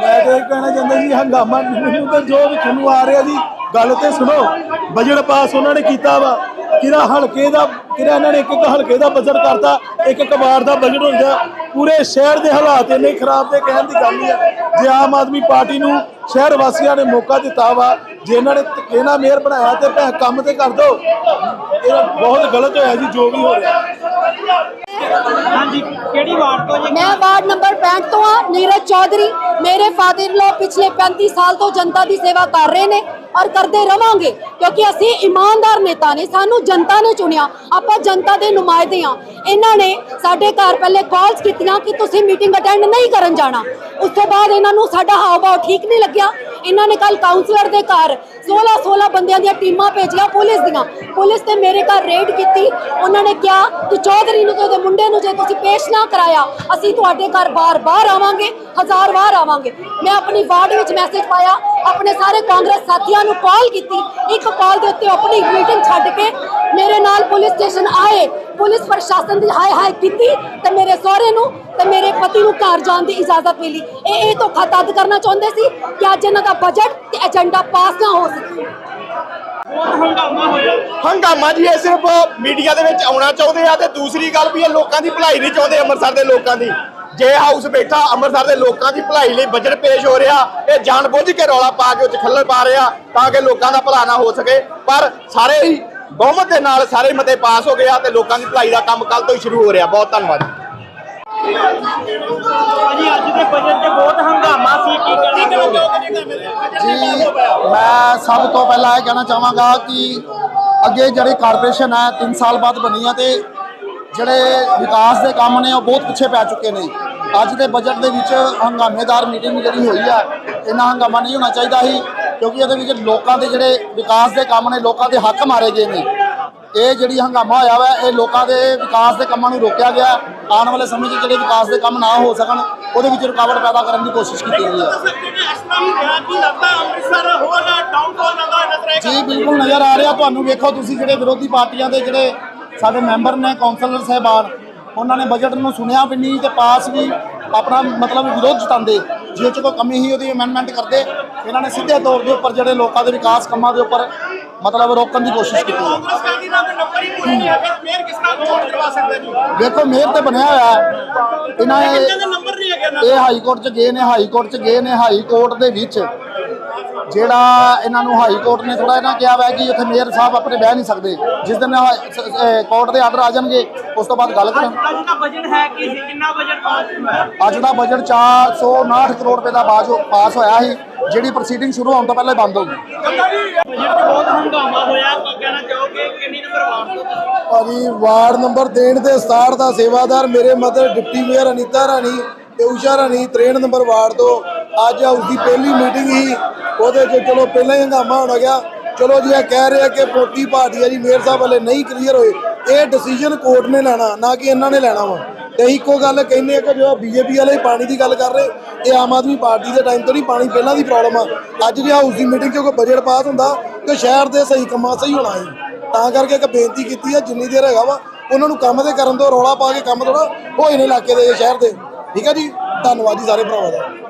ਮੈਂ ਤਾਂ ਇਹ ਕਹਿਣਾ ਚਾਹੁੰਦਾ ਜੀ, ਹੰਗਾਮਾ ਮੈਨੂੰ ਤਾਂ ਜੋ ਵੀ ਤੁਹਾਨੂੰ ਆ ਰਿਹਾ ਜੀ, ਗੱਲ ਤੇ ਸੁਣੋ। ਬਜਟ ਪਾਸ ਉਹਨਾਂ ਨੇ ਕੀਤਾ ਵਾ। ਕਿਹੜਾ ਹਲਕੇ ਦਾ, ਕਿਹੜਾ ਇਹਨਾਂ ਨੇ ਇੱਕ ਇੱਕ ਹਲਕੇ ਦਾ ਬਜਟ ਕਰਤਾ, ਇੱਕ ਇੱਕ ਵਾਰ ਦਾ ਬਜਟ ਹੁੰਦਾ ਪੂਰੇ ਸ਼ਹਿਰ ਦੇ ਹਾਲਾਤ ਇੰਨੇ ਖਰਾਬ ਦੇ ਕਹਿਣ ਦੀ ਗੱਲ ਨਹੀਂ ਹੈ। ਜੇ ਆਮ ਆਦਮੀ ਪਾਰਟੀ ਨੂੰ ਸ਼ਹਿਰ ਵਾਸੀਆਂ ਨੇ ਮੌਕਾ ਦਿੱਤਾ ਵਾ, ਜੇ ਇਹਨਾਂ ਨੇ ਇਹਨਾਂ ਮੇਅਰ ਬਣਾਇਆ ਤੇ ਭੈ ਕੰਮ ਤੇ ਕਰ ਦੋ। ਇਹ ਬਹੁਤ ਗਲਤ ਹੋਇਆ ਜੀ, ਜੋ ਵੀ ਹੋ ਰਿਹਾ। ਹਾਂਜੀ, ਕਿਹੜੀ ਵਾਰਡ ਤੋਂ ਜੀ? ਮੈਂ ਵਾਰਡ ਨੰਬਰ 65 ਤੋਂ ਆ, ਨੀਰਜ ਚੌਧਰੀ। ਮੇਰੇ ਫਾਦਰ ਲੋ ਪਿਛਲੇ 35 ਸਾਲ ਤੋਂ ਜਨਤਾ ਦੀ ਸੇਵਾ ਕਰ ਰਹੇ ਨੇ। ਔਰ ਕਰਦੇ ਰਵਾਂਗੇ, ਕਿਉਂਕਿ ਅਸੀਂ ਇਮਾਨਦਾਰ ਨੇਤਾ ਨੇ, ਸਾਨੂੰ ਜਨਤਾ ਨੇ ਚੁਣਿਆ, ਆਪਾਂ ਜਨਤਾ ਦੇ ਨੁਮਾਇੰਦੇ ਆ ਇਹਨਾਂ ਨੇ ਸਾਡੇ ਘਰ ਪਹਿਲੇ ਕਾਲਸ ਕੀਤੀਆਂ ਕਿ ਤੁਸੀਂ ਮੀਟਿੰਗ ਅਟੈਂਡ ਨਹੀਂ ਕਰਨ ਜਾਣਾ। ਉਸ ਤੋਂ ਬਾਅਦ ਇਹਨਾਂ ਨੂੰ ਸਾਡਾ ਹਾਵ ਭਾਵ ਠੀਕ ਨਹੀਂ ਲੱਗਿਆ। ਇਹਨਾਂ ਨੇ ਕੱਲ ਕਾਉਂਸਲਰ ਦੇ ਘਰ 16 16 ਬੰਦਿਆਂ ਦੀਆਂ ਟੀਮਾਂ ਭੇਜੀਆਂ ਪੁਲਿਸ ਦੀਆਂ। ਪੁਲਿਸ ਤੇ ਮੇਰੇ ਘਰ ਰੇਡ ਕੀਤੀ। ਉਹਨਾਂ ਨੇ ਕਿਹਾ ਕਿ ਚੌਧਰੀ ਨੂੰ ਤੇ ਉਹਦੇ ਮੁੰਡੇ ਨੂੰ ਜੇ ਤੁਸੀਂ ਪੇਸ਼ ਨਾ ਕਰਾਇਆ, ਅਸੀਂ ਤੁਹਾਡੇ ਘਰ ਬਾਰ-ਬਾਰ ਆਵਾਂਗੇ, ਹਜ਼ਾਰ ਵਾਰ ਆਵਾਂਗੇ। ਮੈਂ ਆਪਣੀ ਵਾਰਡ ਵਿੱਚ ਮੈਸੇਜ ਪਾਇਆ ਆਪਣੇ ਸਾਰੇ ਕਾਂਗਰਸ ਸਾਥੀਆਂ ਨੂੰ ਕਾਲ ਕੀਤੀ। ਇੱਕ ਕਾਲ ਦੇ ਉੱਤੇ ਆਪਣੀ ਮੀਟਿੰਗ ਛੱਡ ਕੇ ਮੇਰੇ ਨਾਲ ਪੁਲਿਸ ਸਟੇਸ਼ਨ ਆਏ। ਪੁਲਿਸ ਪ੍ਰਸ਼ਾਸਨ ਦੀ ਹਾਏ ਹਾਏ ਕੀਤੀ ਤੇ ਮੇਰੇ ਸਹੁਰੇ ਨੂੰ ਤੇ ਮੇਰੇ ਪਤੀ ਨੂੰ ਘਰ ਜਾਣ ਦੀ ਇਜਾਜ਼ਤ ਮਿਲੀ। ਇਹ ਇਹ ਧੋਖਾ ਤਦ ਕਰਨਾ ਚਾਹੁੰਦੇ ਸੀ ਕਿ ਅੱਜ ਇਹਨਾਂ ਦਾ ਬਜਟ ਤੇ ਏਜੰਡਾ ਪਾਸ ਨਾ ਹੋ ਸਕੇ। ਬਹੁਤ ਹੰਗਾਮਾ ਹੋਇਆ। ਹੰਗਾਮਾ ਜੀ ਇਹ ਸਿਰਫ ਮੀਡੀਆ ਦੇ ਵਿੱਚ ਆਉਣਾ ਚਾਹੁੰਦੇ ਆ ਤੇ ਦੂਸਰੀ ਗੱਲ ਵੀ ਇਹ ਲੋਕਾਂ ਦੀ ਭਲਾਈ ਨਹੀਂ ਚਾਹੁੰਦੇ ਅੰਮ੍ਰਿਤਸਰ ਦੇ ਲੋਕਾਂ ਦੀ। ਜੇ ਹਾਊਸ ਬੈਠਾ ਅੰਮ੍ਰਿਤਸਰ ਦੇ ਲੋਕਾਂ ਦੀ ਭਲਾਈ ਲਈ ਬਜਟ ਪੇਸ਼ ਹੋ ਰਿਹਾ ਇਹ ਜਾਣਬੁੱਝ ਕੇ ਰੌਲਾ ਪਾ ਕੇ ਉੱਚ ਖੱਲਰ ਪਾ ਰਿਹਾ ਤਾਂ ਕਿ ਲੋਕਾਂ ਦਾ ਭਲਾ ਨਾ ਹੋ ਸਕੇ। ਪਰ ਸਾਰੇ ਹੀ ਬਹੁਮਤ ਦੇ ਨਾਲ ਸਾਰੇ ਮਤੇ ਪਾਸ ਹੋ ਗਿਆ ਤੇ ਲੋਕਾਂ ਦੀ ਭਲਾਈ ਦਾ ਕੰਮ ਕੱਲ ਤੋਂ ਹੀ ਸ਼ੁਰੂ ਹੋ ਰਿਹਾ। ਬਹੁਤ ਧੰਨਵਾਦ। ਭਾਜੀ ਅੱਜ ਦੇ ਬਜਟ 'ਚ ਬਹੁਤ ਹੰਗਾਮਾ ਸੀ। ਕੀ ਕਹਿਣਾ ਚਾਹੋਗੇ? ਜੀ ਮੈਂ ਸਭ ਤੋਂ ਪਹਿਲਾਂ ਇਹ ਕਹਿਣਾ ਚਾਹਾਂਗਾ ਕਿ ਅੱਗੇ ਜਿਹੜੀ ਕਾਰਪੋਰੇਸ਼ਨ ਹੈ 3 ਸਾਲ ਬਾਅਦ ਬਣੀ ਹੈ ਤੇ ਜਿਹੜੇ ਵਿਕਾਸ ਦੇ ਕੰਮ ਨੇ ਉਹ ਬਹੁਤ ਪਿੱਛੇ ਪੈ ਚੁੱਕੇ ਨੇ। ਅੱਜ ਦੇ ਬਜਟ ਦੇ ਵਿੱਚ ਹੰਗਾਮੇਦਾਰ ਮੀਟਿੰਗ ਜਿਹੜੀ ਹੋਈ ਆ, ਇੰਨਾ ਹੰਗਾਮਾ ਨਹੀਂ ਹੋਣਾ ਚਾਹੀਦਾ ਸੀ, ਕਿਉਂਕਿ ਇਹਦੇ ਵਿੱਚ ਲੋਕਾਂ ਦੇ ਜਿਹੜੇ ਵਿਕਾਸ ਦੇ ਕੰਮ ਨੇ, ਲੋਕਾਂ ਦੇ ਹੱਕ ਮਾਰੇ ਗਏ ਨੇ। ਇਹ ਜਿਹੜੀ ਹੰਗਾਮਾ ਹੋਇਆ ਵਾ, ਇਹ ਲੋਕਾਂ ਦੇ ਵਿਕਾਸ ਦੇ ਕੰਮਾਂ ਨੂੰ ਰੋਕਿਆ ਗਿਆ। ਆਉਣ ਵਾਲੇ ਸਮੇਂ 'ਚ ਜਿਹੜੇ ਵਿਕਾਸ ਦੇ ਕੰਮ ਨਾ ਹੋ ਸਕਣ, ਉਹਦੇ ਵਿੱਚ ਰੁਕਾਵਟ ਪੈਦਾ ਕਰਨ ਦੀ ਕੋਸ਼ਿਸ਼ ਕੀਤੀ ਗਈ ਹੈ ਜੀ, ਬਿਲਕੁਲ ਨਜ਼ਰ ਆ ਰਿਹਾ। ਤੁਹਾਨੂੰ ਵੇਖੋ, ਤੁਸੀਂ ਜਿਹੜੇ ਵਿਰੋਧੀ ਪਾਰਟੀਆਂ ਦੇ ਜਿਹੜੇ ਸਾਡੇ ਮੈਂਬਰ ਨੇ, ਕੌਂਸਲਰ ਸਾਹਿਬਾਨ ਉਹਨਾਂ ਨੇ ਬਜਟ ਨੂੰ ਸੁਣਿਆ ਵੀ ਨਹੀਂ ਤੇ ਪਾਸ ਵੀ ਆਪਣਾ ਮਤਲਬ ਵਿਰੋਧ ਜਤਾਉਂਦੇ ਜੇ ਚ ਕੋਈ ਕਮੀ ਹੀ ਉਹਦੀ ਅਮੈਂਡਮੈਂਟ ਕਰਦੇ ਇਹਨਾਂ ਨੇ ਸਿੱਧੇ ਤੌਰ ਦੇ ਉੱਪਰ ਜਿਹੜੇ ਲੋਕਾਂ ਦੇ ਵਿਕਾਸ ਕੰਮਾਂ ਦੇ ਉੱਪਰ ਮਤਲਬ ਰੋਕਣ ਦੀ ਕੋਸ਼ਿਸ਼ ਕੀਤੀ ਹੈ। ਦੇਖੋ ਮੇਅਰ ਤੇ ਬਣਿਆ ਹੋਇਆ ਹੈ। ਇਹਨਾਂ ਇਹ ਇਹ ਹਾਈ ਕੋਰਟ ਚ ਗਏ ਨੇ ਹਾਈ ਕੋਰਟ ਚ ਗਏ ਨੇ ਹਾਈ ਕੋਰਟ ਦੇ ਵਿੱਚ ਜਿਹੜਾ ਇਹਨਾਂ ਨੂੰ ਹਾਈ ਕੋਰਟ ਨੇ ਥੋੜਾ ਇਹਨਾਂ ਕਿਹਾ ਹੋਇਆ ਕਿ ਉੱਥੇ ਮੇਅਰ ਸਾਹਿਬ ਆਪਣੇ ਬਹਿ ਨਹੀਂ ਸਕਦੇ। ਜਿਸ ਦਿਨ ਕੋਰਟ ਦੇ ਆਰਡਰ ਆ ਜਾਣਗੇ ਉਸ ਤੋਂ ਬਾਅਦ ਗੱਲ ਕਰਾਂ ਅੱਜ ਦਾ ਬਜਟ ਹੈ ਕੀ ਸੀ? ਕਿੰਨਾ ਬਜਟ ਪਾਸ ਹੋਇਆ? ਅੱਜ ਦਾ ਬਜਟ 459 ਕਰੋੜ ਰੁਪਏ ਦਾ ਬਾਜੋ ਪਾਸ ਹੋਇਆ ਸੀ ਜਿਹੜੀ ਪ੍ਰੋਸੀਡਿੰਗ ਸ਼ੁਰੂ ਹੋਣ ਤੋਂ ਪਹਿਲਾਂ ਹੀ ਬੰਦ ਹੋ ਗਈ। ਬਹੁਤ ਹੰਗਾਮਾ ਹੋਇਆ ਕੀ ਕਹਿਣਾ ਚਾਹੋਗੇ ਕਿੰਨੀ ਨੰਬਰ ਵਾਰਡ? ਭਾਜੀ ਵਾਰਡ ਨੰਬਰ 63 ਦੇ 67 ਦਾ ਸੇਵਾਦਾਰ ਮੇਰੇ mother deputy mayor Anita Rani ਤੇ ਊਸ਼ਾ ਰਾਣੀ 63 ਨੰਬਰ ਵਾਰਡ ਤੋਂ। ਅੱਜ ਹਾਊਸ ਦੀ ਪਹਿਲੀ ਮੀਟਿੰਗ ਸੀ। ਉਹਦੇ 'ਚ ਚਲੋ ਪਹਿਲਾਂ ਹੀ ਹੰਗਾਮਾ ਹੋਣਾ ਗਿਆ। ਚਲੋ ਜੀ, ਇਹ ਕਹਿ ਰਹੇ ਆ ਕਿ ਪੋਟੀ ਪਾਰਟੀ ਆ ਜੀ, ਮੇਅਰ ਸਾਹਿਬ ਵਾਲੇ ਨਹੀਂ ਕਲੀਅਰ ਹੋਏ। ਇਹ ਡਿਸੀਜਨ ਕੋਰਟ ਨੇ ਲੈਣਾ, ਨਾ ਕਿ ਇਹਨਾਂ ਨੇ ਲੈਣਾ ਵਾ। ਤੇ ਇੱਕੋ ਗੱਲ ਕਹਿੰਦੇ ਆ ਕਿ ਜੋ ਬੀਜੇਪੀ ਵਾਲੇ ਪਾਣੀ ਦੀ ਗੱਲ ਕਰ ਰਹੇ, ਇਹ ਆਮ ਆਦਮੀ ਪਾਰਟੀ ਦੇ ਟਾਈਮ ਤੋਂ ਨਹੀਂ, ਪਾਣੀ ਪਹਿਲਾਂ ਦੀ ਪ੍ਰੋਬਲਮ ਆ। ਅੱਜ ਜੇ ਹਾਊਸ ਦੀ ਮੀਟਿੰਗ 'ਚ ਕੋਈ ਬਜਟ ਪਾਸ ਹੁੰਦਾ, ਤੇ ਸ਼ਹਿਰ ਦੇ ਸਹੀ ਕੰਮਾਂ ਸਹੀ ਹੋਣਾ ਸੀ। ਤਾਂ ਕਰਕੇ ਇੱਕ ਬੇਨਤੀ ਕੀਤੀ ਆ, ਜਿੰਨੀ ਦੇਰ ਹੈਗਾ ਵਾ, ਉਹਨਾਂ ਨੂੰ ਕੰਮ ਦੇ ਕਰਨ ਤੋਂ ਰੌਲਾ ਪਾ ਕੇ ਕੰਮ ਥੋੜਾ ਹੋਏ ਨੇ ਇਲਾਕੇ ਦੇ, ਸ਼ਹਿਰ ਦੇ। ਠੀਕ ਹੈ ਜੀ? ਧੰਨਵਾਦ ਜੀ ਸਾਰੇ ਭਰਾਵਾਂ ਦਾ।